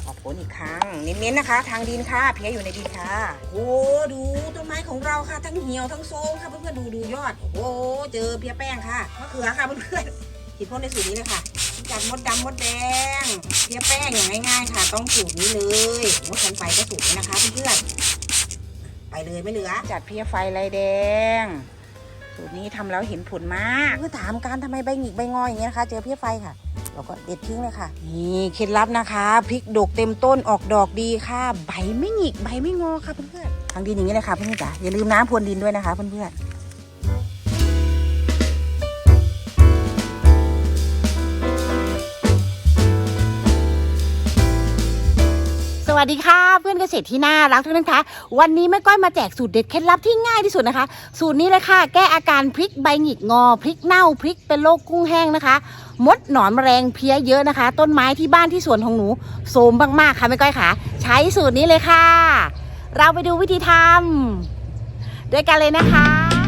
อกออกผลอีกครั้ง เน้นๆนะคะ ทางดินค่ะเพี้ยอยู่ในดินค่ะโอ้ดูต้นไม้ของเราค่ะ ทั้งเหี่ยวทั้งโทรมค่ะเพื่อนๆดูดูยอด โอ้เจอเพี้ยแป้งค่ะมะเขือค่ะเพื่อนๆคิดพ่นในสูตรนี้เลยค่ะจัดมดดำมดแดงเพี้ยแป้งอย่างง่ายๆค่ะ ต้องสูตรนี้เลยมดกันไฟก็สูตรนี้นะคะเพื่อนๆไปเลยไม่เหลือ จัดเพี้ยไฟลายแดงสูตรนี้ทำแล้วเห็นผลมากเพื่อถามการทำไมใบหงิกใบงออย่างเงี้ยนะคะ เจอเพี้ยไฟค่ะ เราก็เด็ดทิ้งเลยค่ะ นี่เคล็ดลับนะคะพริกดกเต็มต้นออกดอกดีค่ะ ใบไม่หงิกใบไม่งอค่ะเพื่อนๆทางดินอย่างนี้เลยค่ะเพื่อนๆจ๋าอย่าลืมน้ำพรวนดินด้วยนะคะเพื่อนๆ สวัสดีค่ะ เพื่อนเกษตรที่น่ารักทุกท่านคะวันนี้แม่ก้อยมาแจกสูตรเด็ดเคล็ดลับที่ง่ายที่สุดนะคะ สูตรนี้เลยค่ะ แก้อาการพริกใบหงิกงอพริกเน่าพริกเป็นโรคกุ้งแห้งนะคะ มดหนอนแมลงเพี้ยเยอะนะคะ ต้นไม้ที่บ้านที่สวนของหนูโสมมากๆค่ะแม่ก้อยค่ะ ใช้สูตรนี้เลยค่ะ เราไปดูวิธีทำด้วยกันเลยนะคะ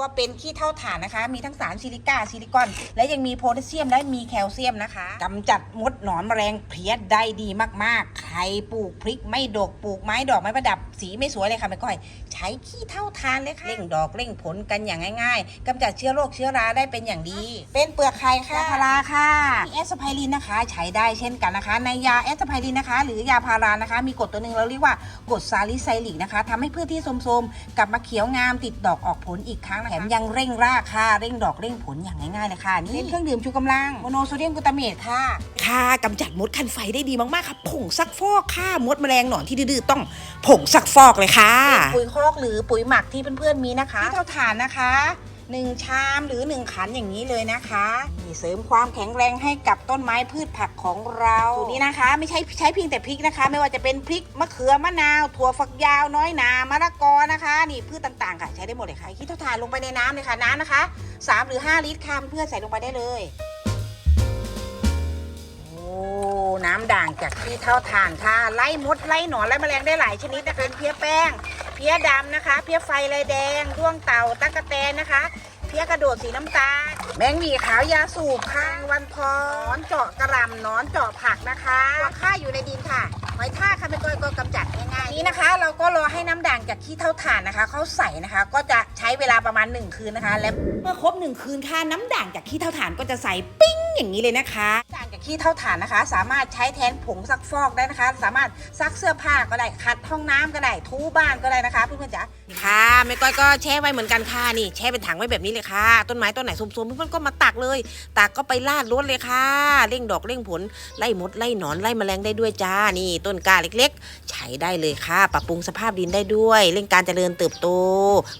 ก็เป็นขี้เท่าฐานนะคะ มีทั้งสารซิลิก้าซิลิคอน และยังมีโพแทสเซียมและมีแคลเซียมนะคะกำจัดมดหนอนแมลงเพลี้ยได้ดีมากๆ ใครปลูกพริกไม่ดกปลูกไม้ดอกไม้ประดับสีไม่สวยเลยค่ะแม่ก้อย ใช้ขี้เท่าทานเลยค่ะเร่งดอกเร่งผลกันอย่างง่าย ๆกำจัดเชื้อโรคเชื้อราได้เป็นอย่างดี เป็นเปลือกไข่ค่ะยาพาราค่ะมีแอสไพรินนะคะ ใช้ได้เช่นกันนะคะ ในยาแอสไพรินนะคะ หรือยาพารานะคะ มีกรดตัวหนึ่งเราเรียกว่ากรดซาลิไซลิกนะคะทำให้พืชที่โทรมๆกลับมาเขียวงามติดดอกออกผลอีกครั้งนะคะแถมยังเร่งรากค่ะ เร่งดอกเร่งผลอย่างง่ายๆเลยค่ะ นี่เป็นเครื่องดื่มชูกำลัง โมโนโซเดียมกลูตาเมตค่ะ ค่ะกำจัดมดคันไฟได้ดีมากๆค่ะผงซักฟอกค่ะมดแมลงหนอนที่ดื้อๆต้องผงซักฟอกเลยค่ะเป็นปุ๋ยคอกหรือปุ๋ยหมักที่เพื่อนๆมีนะคะที่เท่าฐานนะคะ หนึ่งชามหรือหนึ่งขันอย่างนี้เลยนะคะนี่เสริมความแข็งแรงให้กับต้นไม้พืชผักของเราสูตรนี้นะคะ ไม่ใช่ใช้เพียงแต่พริกนะคะ ไม่ว่าจะเป็นพริกมะเขือมะนาว ถั่วฝักยาวน้อยหนามะละกอนะคะนี่พืชต่างๆค่ะใช้ได้หมดเลยค่ะคิดเท่าทานลงไปในน้ำเลยค่ะน้ำนะคะ 3 หรือ 5 ลิตรค่ะเพื่อนใส่ลงไปได้เลย น้ำด่างจากที่เท่าฐานค่ะ ไล่มดไล่หนอนไล่แมลงได้หลายชนิดนะคะเป็นเพี้ยแป้ง เพี้ยดำนะคะ เพี้ยไฟลายแดงด้วงเต่าตั๊กแตนนะคะ เพี้ยกระโดดสีน้ำตาลแมงหวีขาวยาสูบค่ะแมงวันพอนเจาะกระลำนอนเจาะผักนะคะตัวค่าอยู่ในดินค่ะหอยทากค่ะไม่ก้อยก็กำจัดง่ายๆนี้นะคะ เราก็รอให้น้ำด่างจากขี้เท่าถ่านนะคะเขาใส่นะคะ ก็จะใช้เวลาประมาณ 1 คืนนะคะ และเมื่อครบหนึ่งคืนค่ะน้ำด่างจากขี้เท่าฐานก็จะใส่ปิ้ง อย่างนี้เลยนะคะด่างจากขี้เท่าฐานนะคะ สามารถใช้แทนผงซักฟอกได้นะคะ สามารถซักเสื้อผ้าก็ได้ขัดห้องน้ำก็ได้ทูบ้านก็ได้นะคะเพื่อนๆจ๋าค่ะแม่ก้อยก็แช่ไว้เหมือนกันค่ะนี่ แช่เป็นถังไว้แบบนี้เลยค่ะ ต้นไม้ต้นไหนสมๆเพื่อนๆก็มาตักเลยตักก็ไปลาดรดเลยค่ะเร่งดอกเร่งผลไล่มดไล่หนอนไล่แมลงได้ด้วยจ้านี่ต้นกล้าเล็กๆ ใช้ได้เลยค่ะ ปรับปรุงสภาพดินได้ด้วยเร่งการเจริญเติบโต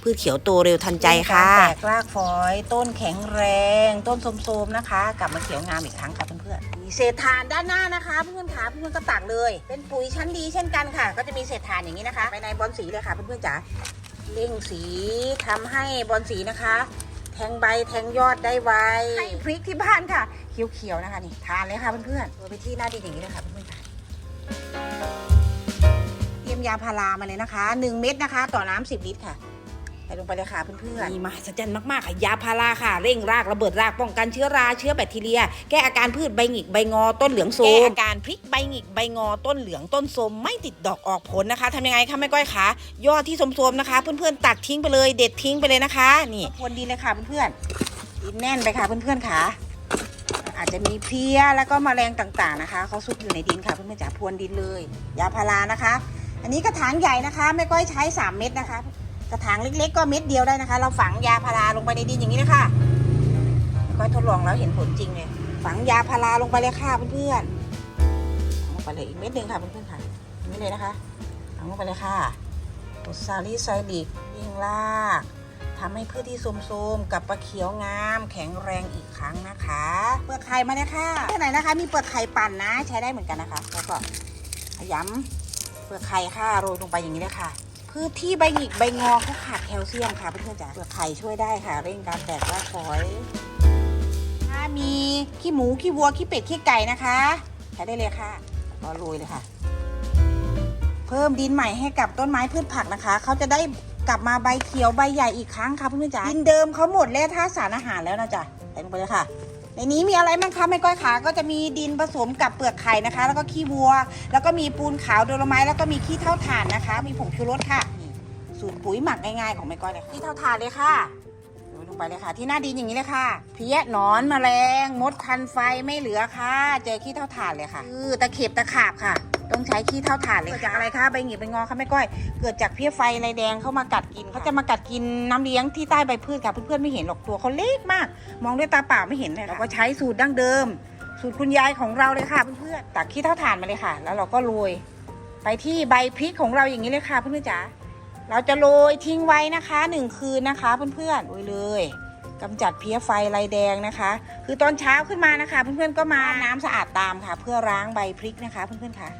พืชเขียวโตเร็วทันใจค่ะการแตกรากฝอย ต้นแข็งแรง ต้นโทรมๆนะคะกลับมาเขียวงามอีกครั้งค่ะเพื่อนๆมีเศษถ่านด้านหน้านะคะเพื่อนๆค่ะเพื่อนๆก็ตักเลย เป็นปุ๋ยชั้นดีเช่นกันค่ะ ก็จะมีเศษถ่านอย่างนี้นะคะไปในบอลสีเลยค่ะเพื่อนๆจ๋าเร่งสีทำให้บอลสีนะคะ แทงใบแทงยอดได้ไวให้พริกที่บ้านค่ะเขียวๆนะคะนี่ทานเลยค่ะเพื่อนๆโรยไปที่หน้าดินอย่างนี้เลยค่ะเพื่อนๆค่ะเตรียมยาพารามาเลยนะคะ 1 เม็ดนะคะ ต่อน้ำ10 ลิตรค่ะ ส่ลงไปเลยค่ะเพื่อนมีมหัศจรรย์มากๆค่ะยาพาราค่ะ เร่งรากระเบิดรากป้องกันเชื้อราเชื้อแบคทีเรีย แก้อาการพืชใบหงิกใบงอต้นเหลืองโทรมแก้อาการพริกใบหงิกใบงอต้นเหลืองต้นโทรมไม่ติดดอกออกผลนะคะทำยังไงคะแม่ก้อยคะยอดที่โทรมๆนะคะ เพื่อนๆตัดทิ้งไปเลยเด็ดทิ้งไปเลยนะคะ นี่ๆพรวนดินเลยค่ะเพื่อนๆดินแน่นไปค่ะเพื่อนๆค่ะ อาจจะมีเพลี้ยแล้วก็แมลงต่างๆนะคะเขาซุกอยู่ในดินค่ะเพื่อนๆจ๋าพรวนดินเลย ยาพารานะคะ อันนี้กระถางใหญ่นะคะแม่ก้อยใช้ 3 เม็ดนะคะ กระถางเล็กๆ ก็เม็ดเดียวได้นะคะ เราฝังยาพาราลงไปในดินอย่างนี้เลยค่ะก้อยทดลองแล้วเห็นผลจริงเลยฝังยาพาราลงไปเลยค่ะเพื่อนๆฝังลงไปเลยอีกเม็ดหนึ่งค่ะเพื่อนๆค่ะนี้เลยนะคะฝังลงไปเลยค่ะกรดซาลิไซลิกยิ่งรากทำให้พืชที่โทรมๆกับมาเขียวงาม แข็งแรงอีกครั้งนะคะ เปลือกไข่มาเลยค่ะที่ไหนนะคะ มีเปลือกไข่ปั่นนะ ใช้ได้เหมือนกันนะคะ แล้วก็ขยำเปลือกไข่ค่ะโรยลงไปอย่างนี้เลยค่ะ พืชที่ใบหงิกใบงอเขาขาดแคลเซียมค่ะเพื่อนๆจ๋าเปลือกไข่ช่วยได้ค่ะเร่งการแตกรากฝอยถ้ามีขี้หมูขี้วัวขี้เป็ดขี้ไก่นะคะใช้ได้เลยค่ะก็โรยเลยค่ะ เพิ่มดินใหม่ให้กับต้นไม้พืชผักนะคะเขาจะได้กลับมาใบเขียวใบใหญ่อีกครั้งค่ะเพื่อนๆจ๋าดินเดิมเขาหมดแล้วท่าตุสารอาหารแล้วนะจ๊ะใส่ลงไปเลยค่ะ ในนี้มีอะไรบ้างคะแม่ก้อยขาก็จะมีดินผสมกับเปลือกไข่นะคะ แล้วก็ขี้วัว แล้วก็มีปูนขาวโดโลไม้แล้วก็มีขี้เท่าถ่านนะคะ มีผงชูรสค่ะนี่สูตรปุ๋ยหมักง่ายๆของแม่ก้อยเลยค่ะขี้เท่าถ่านเลยค่ะโรยลงไปเลยค่ะ ที่หน้าดินอย่างนี้เลยค่ะ เพี้ยหนอนแมลงมดคันไฟไม่เหลือค่ะ เจอขี้เท่าถ่านเลยค่ะคือตะเข็บตะขาบค่ะ ต้องใช้ขี้เท่าถ่านเลยเกิดจากอะไรคะใบหงิกใบงอค่ะแม่ก้อย เกิดจากเพี้ยไฟลายแดงเข้ามากัดกินเขาจะมากัดกินน้ำเลี้ยงที่ใต้ใบพืชค่ะเพื่อนๆไม่เห็นหรอกตัวเขาเล็กมาก มองด้วยตาเปล่าไม่เห็นเลยเราก็ใช้สูตรดั้งเดิม สูตรคุณยายของเราเลยค่ะเพื่อนๆตักขี้เท่าถ่านมาเลยค่ะ แล้วเราก็โรยไปที่ใบพริกของเราอย่างนี้เลยค่ะเพื่อนๆจ๋าเราจะโรยทิ้งไว้นะคะหนึ่งคืนนะคะเพื่อนๆโรยเลยกำจัดเพี้ยไฟลายแดงนะคะ คือตอนเช้าขึ้นมานะคะ เพื่อนๆก็มาน้ำสะอาดตามค่ะ เพื่อล้างใบพริกนะคะ เพื่อนๆค่ะ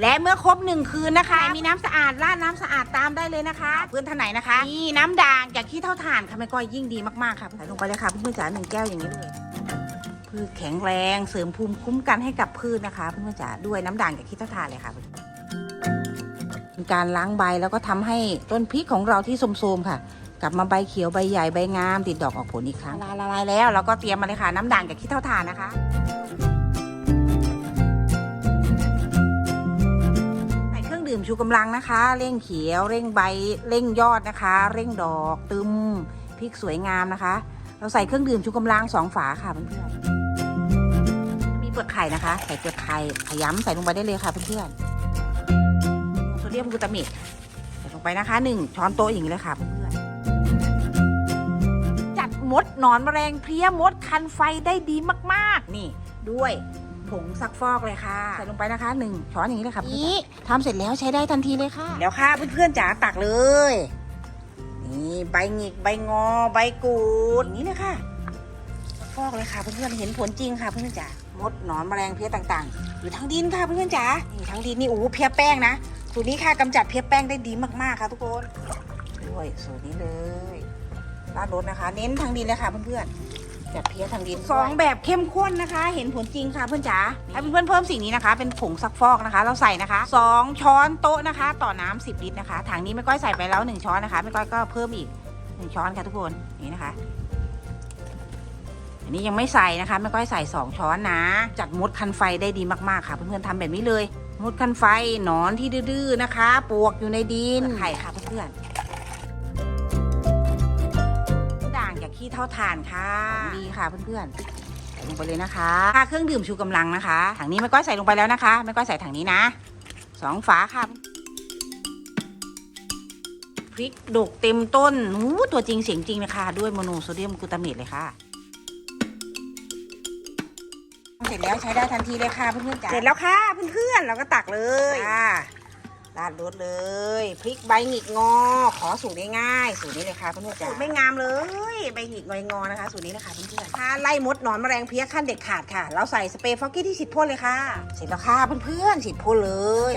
และเมื่อครบหนึ่งคืนนะคะ มีน้ำสะอาดราดน้ำสะอาดตามได้เลยนะคะเพื่อนท่านไหนนะคะนี่น้ำด่างจากขี้เท่าถ่านค่ะแม่ก้อยยิ่งดีมากๆค่ะใส่ลงไปเลยค่ะเพื่อนๆจ๋าหนึ่งแก้วอย่างนี้เลยพืชแข็งแรงเสริมภูมิคุ้มกันให้กับพืชนะคะเพื่อนๆจ๋าด้วยน้ำด่างจากขี้เท่าถ่านเลยค่ะเป็นการล้างใบแล้วก็ทำให้ต้นพริกของเราที่โทรมๆค่ะ กลับมาใบเขียวใบใหญ่ใบงามติดดอกออกผลอีกครั้งละลายแล้วเราก็เตรียมมาเลยค่ะ น้ำด่างจากขี้เท่าถ่านนะคะ ดื่มชูกำลังนะคะ เร่งเขียว เร่งใบ เร่งยอดนะคะ เร่งดอกตึมพริกสวยงามนะคะ เราใส่เครื่องดื่มชูกำลังสองฝาค่ะเพื่อนๆมีเปลือกไข่นะคะ ใส่เปลือกไข่ขยำใส่ลงไปได้เลยค่ะเพื่อนๆโซเดียมกลูตามิกใส่ลงไปนะคะหนึ่งช้อนโต๊ะอย่างนี้เลยค่ะเพื่อนๆจัดมดหนอนแมลงเพลี้ยมดคันไฟได้ดีมากๆ นี่ด้วย ผงซักฟอกเลยค่ะ ใส่ลงไปนะคะหนึ่งช้อนอย่างนี้เลยค่ะนี่ทำเสร็จแล้วใช้ได้ทันทีเลยค่ะ แล้วค่ะเพื่อนๆจ๋าตักเลย นี่ใบหงิกใบงอ ใบกูดอย่างนี้เลยค่ะซักฟอกเลยค่ะเพื่อนๆเห็นผลจริงค่ะเพื่อนๆจ๋ามดหนอนแมลงเพลี้ยต่างๆ อยู่ทั้งดินค่ะเพื่อนๆจ๋านี่ทั้งดินนี่โอ้โหเพลี้ยแป้งนะสูตรนี้ค่ะกำจัดเพลี้ยแป้งได้ดีมากๆค่ะทุกคนด้วยสูตรนี้เลยราดรสนะคะ เน้นทางดินเลยค่ะเพื่อนๆ แบบเพี้ยทางดินสองแบบเข้มข้นนะคะ เห็นผลจริงค่ะเพื่อนจ๋าให้เพื่อนๆเพิ่มสิ่งนี้นะคะ เป็นผงซักฟอกนะคะ เราใส่นะคะสองช้อนโต๊ะนะคะ ต่อน้ำสิบลิตรนะคะ ถังนี้ไม่ก้อยใส่ไปแล้วหนึ่งช้อนนะคะไม่ก้อยก็เพิ่มอีกหนึ่งช้อนค่ะทุกคนนี่นะคะ อันนี้ยังไม่ใส่นะคะไม่ก้อยใส่สองช้อนนะ จัดมดคันไฟได้ดีมากๆค่ะ เพื่อนๆทำแบบนี้เลยมดคันไฟหนอนที่ดื้อๆนะคะ ปวกอยู่ในดินไข่ค่ะเพื่อนๆ ด่างจากขี้เท่าถ่านค่ะดีค่ะเพื่อนๆใส่ลงไปเลยนะคะค่าเครื่องดื่มชูกำลังนะคะถังนี้แม่ก้อยใส่ลงไปแล้วนะคะแม่ก้อยใส่ถังนี้นะสองฝาค่ะพริกดกเต็มต้นหูตัวจริงเสียงจริงนะคะด้วยโมโนโซเดียมกลูตาเมตเลยค่ะเสร็จแล้วใช้ได้ทันทีเลยค่ะเพื่อนๆจ๋าเสร็จแล้วค่ะเพื่อนๆเราก็ตักเลยค่ะ ราดรสเลยพริกใบหงิกงอ ขอสูตรง่ายๆสูตรนี้เลยค่ะเพื่อนๆจ๋าสูตรไม่งามเลย ใบหงิกงอยงอนะคะ สูตรนี้นะคะเพื่อนๆถ้าไล่มดหนอนแมลงเพี้ยขั้นเด็ดขาดค่ะ เราใส่สเปรย์ฟอกกี้ที่ฉีดพ่นเลยค่ะเสร็จแล้วค่ะเพื่อนๆฉีดพ่นเลย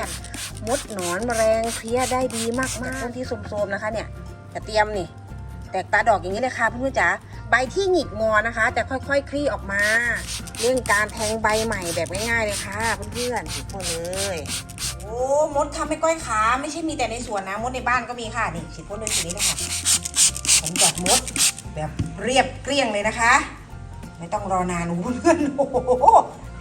มดหนอนแมลงเพี้ยได้ดีมากๆต้นที่โสมๆนะคะ เนี่ยจะเตรียมนี่แตกตาดอกอย่างนี้เลยค่ะเพื่อนๆจ๋าใบที่หงิกงอนะคะจะค่อยๆคลี่ออกมา เรื่องการแทงใบใหม่แบบง่ายๆเลยค่ะเพื่อนๆทุกคนเลย โอ้มดทำให้ก้อยขาไม่ใช่มีแต่ในสวนนะ มดในบ้านก็มีค่ะนี่ฉีดพ่นด้วยสีนี้เลยค่ะผมจัดมดแบบเรียบเกลี้ยงเลยนะคะ ไม่ต้องรอนานโอ้โหเพื่อนๆโอ้โห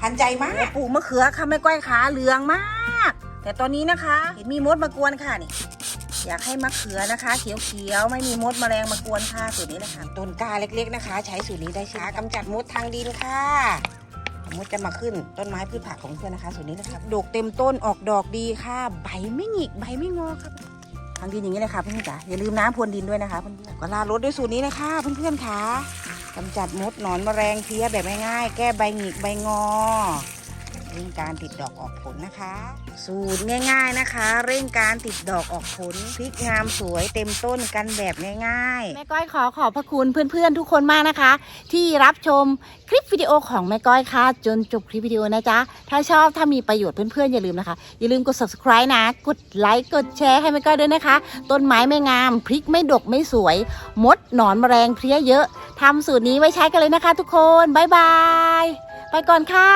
ทันใจมากปลูกมะเขือค่ะแม่ก้อยขาเหลืองมาก แต่ตอนนี้นะคะเห็นมีมดมากวนค่ะนี่อยากให้มะเขือนะคะ เขียวๆไม่มีมดแมลงมากวนค่ะสูตรนี้นะคะต้นกล้าเล็กๆนะคะ ใช้สูตรนี้ได้ใช่ไหมกำจัดมดทางดินค่ะ มดจะมาขึ้นต้นไม้พืชผักของเพื่อนนะคะสูตรนี้นะคะดกเต็มต้นออกดอกดีค่ะ ใบไม่หงิกใบไม่งอครับทางดินอย่างนี้เลยค่ะเพื่อนๆจ๋าอย่าลืมน้ำพรวนดินด้วยนะคะเพื่อนๆก็ลารถด้วยสูตรนี้เลยค่ะเพื่อนๆค่ะกำจัดมดหนอนแมลงเพี้ยแบบง่ายๆแก้ใบหงิกใบงอ เร่งการติดดอกออกผลนะคะ สูตรง่าย ๆนะคะ เร่งการติดดอกออกผลพริกงามสวยเต็มต้นกันแบบง่ายๆ แม่ก้อยขอขอบพระคุณเพื่อนๆทุกคนมากนะคะ ที่รับชมคลิปวิดีโอของแม่ก้อยค่ะ จนจบคลิปวิดีโอนะจ๊ะ ถ้าชอบถ้ามีประโยชน์เพื่อนๆอย่าลืมนะคะ อย่าลืมกด subscribe นะ กดไลค์กดแชร์ให้แม่ก้อยด้วยนะคะ ต้นไม้ไม่งาม พริกไม่ดกไม่สวย มดหนอนแมลงเพลี้ยเยอะทำสูตรนี้ไว้ใช้กันเลยนะคะ ทุกคนบ๊ายบาย ไปก่อนค่ะ